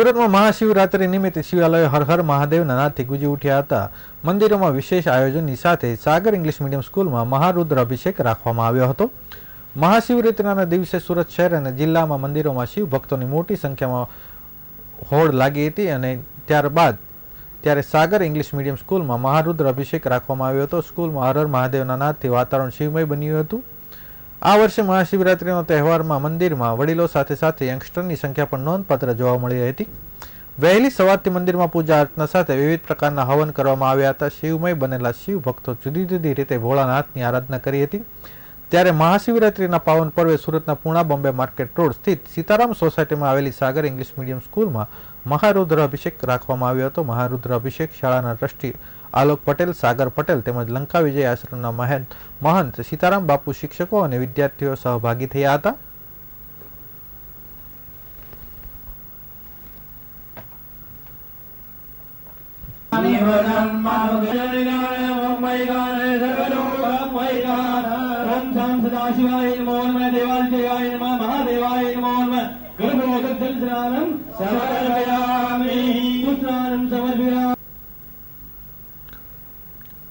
સુરતમાં મહાશિવરાત્રિ નિમિત્તે શિવાલયો હર મહાદેવના નાદથી ગુજી ઉઠ્યા હતા. મંદિરોમાં વિશેષ આયોજનની સાથે સાગર ઇંગ્લિશ મીડિયમ સ્કૂલમાં મહારુદ્ર અભિષેક રાખવામાં આવ્યો હતો. મહાશિવરાત્રિના દિવસે સુરત શહેર અને જિલ્લામાં મંદિરોમાં શિવ ભક્તોની મોટી સંખ્યામાં હોડ લાગી હતી અને ત્યારબાદ ત્યારે સાગર ઇંગ્લિશ મીડિયમ સ્કૂલમાં મહારુદ્ર અભિષેક રાખવામાં આવ્યો હતો. સ્કૂલમાં હર મહાદેવના નાદથી વાતાવરણ શિવમય બન્યું હતું. આ વર્ષે મહાશિવરાત્રિનો તહેવારમાં મંદિરમાં વડીલો સાથે સાથે યંગસ્ટરની સંખ્યા પણ નોંધપાત્ર જોવા મળી હતી. વહેલી સવારથી મંદિરમાં પૂજા અર્ચના સાથે વિવિધ પ્રકારના હવન કરવામાં આવ્યા હતા. શિવમય બનેલા શિવ ભક્તો જુદી જુદી રીતે ભોળાનાથની આરાધના કરી હતી. ત્યારે મહાશિવરાત્રિના પાવન પર્વે સુરતના પૂણા બોમ્બે માર્કેટ રોડ સ્થિત સીતારામ સોસાયટીમાં આવેલી સાગર ઇંગ્લિશ મીડિયમ સ્કૂલમાં મહારુદ્ર અભિષેક રાખવામાં આવ્યો હતો. મહારુદ્ર અભિષેક શાળાના ટ્રસ્ટી આલોક પટેલ, સાગર પટેલ તેમજ લંકા વિજય આશ્રમના મહેંત મહંત સીતારામ બાપુ શિક્ષકો અને વિદ્યાર્થીઓ સહભાગી થયા હતા. મહાદેવાય નમો. ഗർഭഗതിൽ ദ്രാവം സമരമയാ